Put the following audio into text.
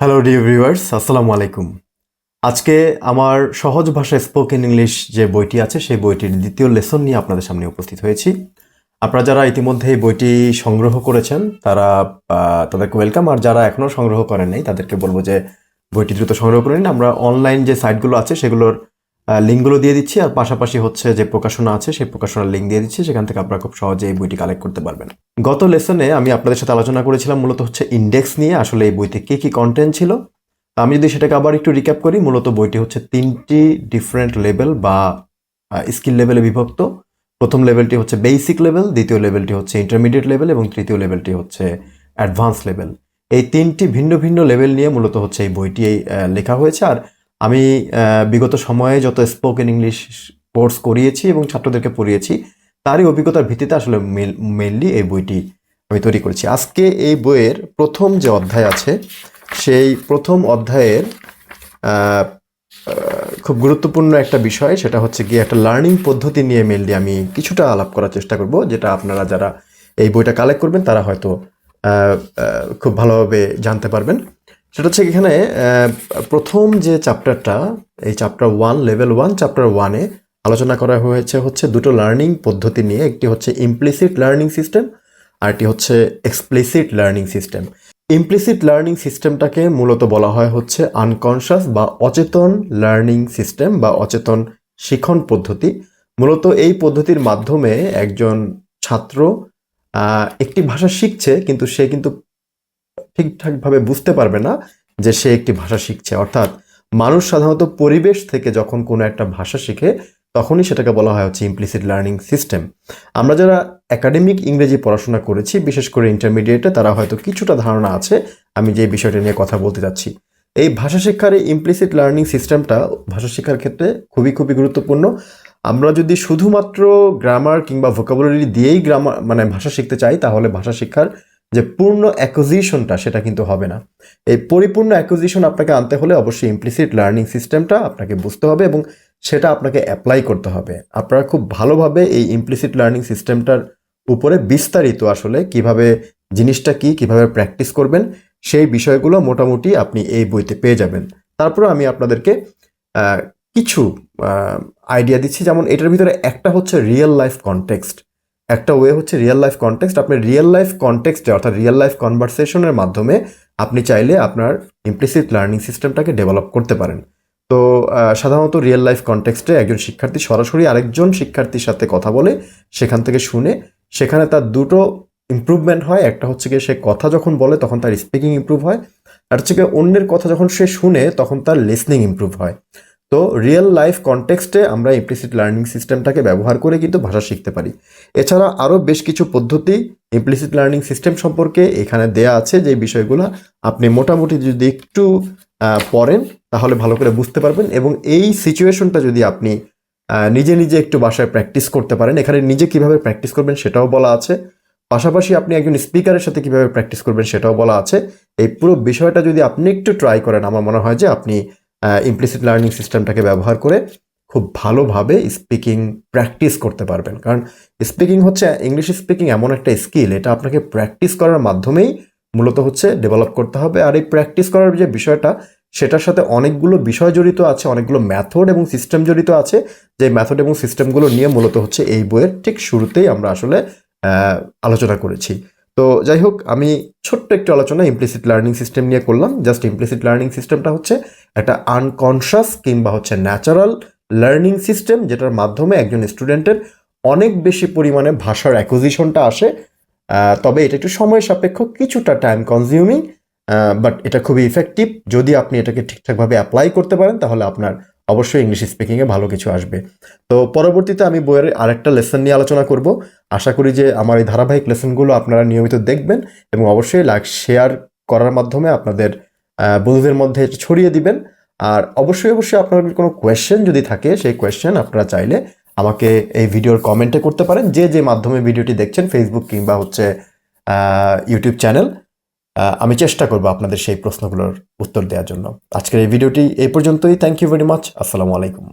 Hello deo viewers আসসালামু আলাইকুম আজকে আমার সহজ ভাষায় স্পোকেন ইংলিশ যে বইটি আছে, সেই বইটির দ্বিতীয় লেসন নিয়ে আপনাদের সামনে উপস্থিত হয়েছি। আপনারা যারা ইতিমধ্যে এই বইটি সংগ্রহ করেছেন, তারা তাদেরকে ওয়েলকাম আর যারা এখনও সংগ্রহ করেন নাই, তাদেরকে বলব যে বইটি দ্রুত সংগ্রহ করে নিন। আমরা অনলাইন যে সাইটগুলো আছে, সেগুলোর লিঙ্কগুলো দিয়ে দিচ্ছি, আর পাশাপাশি হচ্ছে যে প্রকাশনা আছে, সেই প্রকাশনার লিঙ্ক দিয়ে দিচ্ছি, সেখান থেকে আপনারা খুব সহজে এই বইটি কালেক্ট করতে পারবেন। গত লেসনে আমি আপনাদের সাথে আলোচনা করেছিলাম মূলত হচ্ছে ইন্ডেক্স নিয়ে, আসলে এই বইতে কী কী কন্টেন্ট ছিল। আমি যদি সেটাকে আবার একটু রিক্যাপ করি, মূলত বইটি হচ্ছে তিনটি ডিফারেন্ট লেভেল বা স্কিল লেভেলে বিভক্ত। প্রথম লেভেলটি হচ্ছে বেসিক লেভেল দ্বিতীয় লেভেলটি হচ্ছে ইন্টারমিডিয়েট লেভেল এবং তৃতীয় লেভেলটি হচ্ছে অ্যাডভান্স লেভেল এই তিনটি ভিন্ন ভিন্ন লেভেল নিয়ে মূলত হচ্ছে এই বইটি লেখা হয়েছে। আর আমি বিগত সময়ে যত স্পোকেন ইংলিশ কোর্স করিয়েছি এবং ছাত্রদেরকে পড়িয়েছি, তারই অভিজ্ঞতার ভিত্তিতে আসলে মেনলি এই বইটি আমি তৈরি করেছি। আজকে এই বইয়ের প্রথম যে অধ্যায় আছে, সেই প্রথম অধ্যায়ের খুব গুরুত্বপূর্ণ একটা বিষয়, সেটা হচ্ছে গিয়ে একটা লার্নিং পদ্ধতি নিয়ে মেনলি আমি কিছুটা আলাপ করার চেষ্টা করব, যেটা আপনারা যারা এই বইটা কালেক্ট করবেন, তারা হয়তো খুব ভালোভাবে জানতে পারবেন। সেটা হচ্ছে এখানে প্রথম যে চ্যাপ্টারটা এই chapter one level one chapter ওয়ানে আলোচনা করা হয়েছে হচ্ছে দুটো লার্নিং পদ্ধতি নিয়ে। একটি হচ্ছে ইমপ্লিসিট লার্নিং সিস্টেম আরটি হচ্ছে explicit learning system implicit learning সিস্টেমটাকে মূলত বলা হয় হচ্ছে আনকনশাস বা অচেতন লার্নিং সিস্টেম বা অচেতন শিখন পদ্ধতি। মূলত এই পদ্ধতির মাধ্যমে একজন ছাত্র একটি ভাষা শিখছে, কিন্তু সে কিন্তু ঠিকঠাকভাবে বুঝতে পারবে না যে সে একটি ভাষা শিখছে। অর্থাৎ মানুষ সাধারণত পরিবেশ থেকে যখন কোনো একটা ভাষা শিখে, তখনই সেটাকে বলা হয় হচ্ছে ইমপ্লিসিট লার্নিং সিস্টেম আমরা যারা একাডেমিক ইংরেজি পড়াশোনা করেছি, বিশেষ করে ইন্টারমিডিয়েটে তারা হয়তো কিছুটা ধারণা আছে, আমি যে বিষয়টা নিয়ে কথা বলতে যাচ্ছি। এই ভাষা শিক্ষার এই ইমপ্লিসিট লার্নিং সিস্টেমটা ভাষা শিক্ষার ক্ষেত্রে খুবই খুবই গুরুত্বপূর্ণ। আমরা যদি শুধুমাত্র গ্রামার কিংবা ভোকাবুলারি দিয়েই গ্রামার মানে ভাষা শিখতে চাই, তাহলে ভাষা শিক্ষার যে পূর্ণ অ্যাকুজিশনটা সেটা কিন্তু হবে না। এই পরিপূর্ণ অ্যাকুজিশন আপনাকে আনতে হলে অবশ্যই ইমপ্লিসিট লার্নিং সিস্টেমটা আপনাকে বুঝতে হবে এবং সেটা আপনাকে অ্যাপ্লাই করতে হবে। আপনারা খুব ভালোভাবে এই ইমপ্লিসিট লার্নিং সিস্টেমটার উপরে বিস্তারিত আসলে কীভাবে জিনিসটা কি, কীভাবে প্র্যাকটিস করবেন, সেই বিষয়গুলো মোটামুটি আপনি এই বইতে পেয়ে যাবেন। তারপর আমি আপনাদেরকে কিছু আইডিয়া দিচ্ছি। যেমন এটার ভিতরে একটা হচ্ছে রিয়েল লাইফ কনটেক্সট একটা ওয়ে হচ্ছে রিয়েল লাইফ কনটেক্সট আপনি রিয়েল লাইফ কনটেক্সটে অর্থাৎ রিয়েল লাইফ কনভারসেশনের মাধ্যমে আপনি চাইলে আপনার ইমপ্লিসিট লার্নিং সিস্টেমটাকে ডেভেলপ করতে পারেন। তো সাধারণত রিয়েল লাইফ কনটেক্সটে একজন শিক্ষার্থী সরাসরি আরেকজন শিক্ষার্থীর সাথে কথা বলে, সেখান থেকে শুনে, সেখানে তার দুটো ইমপ্রুভমেন্ট হয়। একটা হচ্ছে গিয়ে সে কথা যখন বলে, তখন তার স্পিকিং ইম্প্রুভ হয়। আর হচ্ছে গিয়ে অন্যের কথা যখন সে শুনে, তখন তার লিসনিং ইমপ্রুভ হয়। তো রিয়েল লাইফ কনটেক্সটে আমরা ইমপ্লিসিট লার্নিং সিস্টেমটাকে ব্যবহার করে কিন্তু ভাষা শিখতে পারি। এছাড়া আরও বেশ কিছু পদ্ধতি ইমপ্লিসিট লার্নিং সিস্টেম সম্পর্কে এখানে দেয়া আছে যে বিষয়গুলো আপনি মোটামুটি যদি একটু পড়েন তাহলে ভালো করে বুঝতে পারবেন এবং এই সিচুয়েশনটা যদি আপনি নিজে নিজে একটু বাসায় প্র্যাকটিস করতে পারেন, এখানে নিজে কীভাবে প্র্যাকটিস করবেন সেটাও বলা আছে। পাশাপাশি আপনি একজন স্পিকারের সাথে কীভাবে প্র্যাকটিস করবেন সেটাও বলা আছে। এই পুরো বিষয়টা যদি আপনি একটু ট্রাই করেন, আমার মনে হয় যে আপনি ইমপ্লিসিট লার্নিং সিস্টেমটাকে ব্যবহার করে খুব ভালোভাবে স্পিকিং প্র্যাকটিস করতে পারবেন। কারণ স্পিকিং হচ্ছে ইংলিশ স্পিকিং এমন একটা স্কিল এটা আপনাকে প্র্যাকটিস করার মাধ্যমেই মূলত হচ্ছে ডেভেলপ করতে হবে। আর এই প্র্যাকটিস করার যে বিষয়টা, সেটার সাথে অনেকগুলো বিষয় জড়িত আছে, অনেকগুলো মেথড এবং সিস্টেম জড়িত আছে। যে মেথড এবং সিস্টেমগুলো নিয়ে মূলত হচ্ছে এই বইয়ের ঠিক শুরুতেই আমরা আসলে আলোচনা করেছি। তো যাই হোক আমি ছোট্ট একটু আলোচনা ইমপ্লিসিট লার্নিং সিস্টেম নিয়ে করলাম। জাস্ট ইমপ্লিসিট লার্নিং সিস্টেমটা হচ্ছে একটা আনকনশাস কিংবা হচ্ছে ন্যাচারাল লার্নিং সিস্টেম যেটার মাধ্যমে একজন স্টুডেন্টের অনেক বেশি পরিমাণে ভাষার অ্যাকুজিশনটা আসে। তবে এটা একটু সময় সাপেক্ষ, কিছুটা টাইম কনজিউমিং বাট এটা খুবই ইফেক্টিভ যদি আপনি এটাকে ঠিকঠাকভাবে অ্যাপ্লাই করতে পারেন, তাহলে আপনার অবশ্যই ইংলিশ স্পিকিংয়ে ভালো কিছু আসবে। তো পরবর্তীতে আমি বইয়ের আরেকটা লেসন নিয়ে আলোচনা করব। আশা করি যে আমার এই ধারাবাহিক লেসনগুলো আপনারা নিয়মিত দেখবেন এবং অবশ্যই লাইক শেয়ার করার মাধ্যমে আপনাদের বন্ধুদের মধ্যে ছড়িয়ে দিবেন। আর অবশ্যই অবশ্যই আপনার কোনো কোয়েশ্চেন যদি থাকে, সেই কোয়েশ্চেন আপনারা চাইলে আমাকে এই ভিডিওর কমেন্টে করতে পারেন। যে যে মাধ্যমে ভিডিওটি দেখছেন ফেসবুক কিংবা হচ্ছে ইউটিউব চ্যানেল আমি চেষ্টা করব আপনাদের সেই প্রশ্নগুলোর উত্তর দেওয়ার জন্য। আজকের এই ভিডিওটি এই পর্যন্তই। থ্যাংক ইউ ভেরি মাচ আসসালামু আলাইকুম।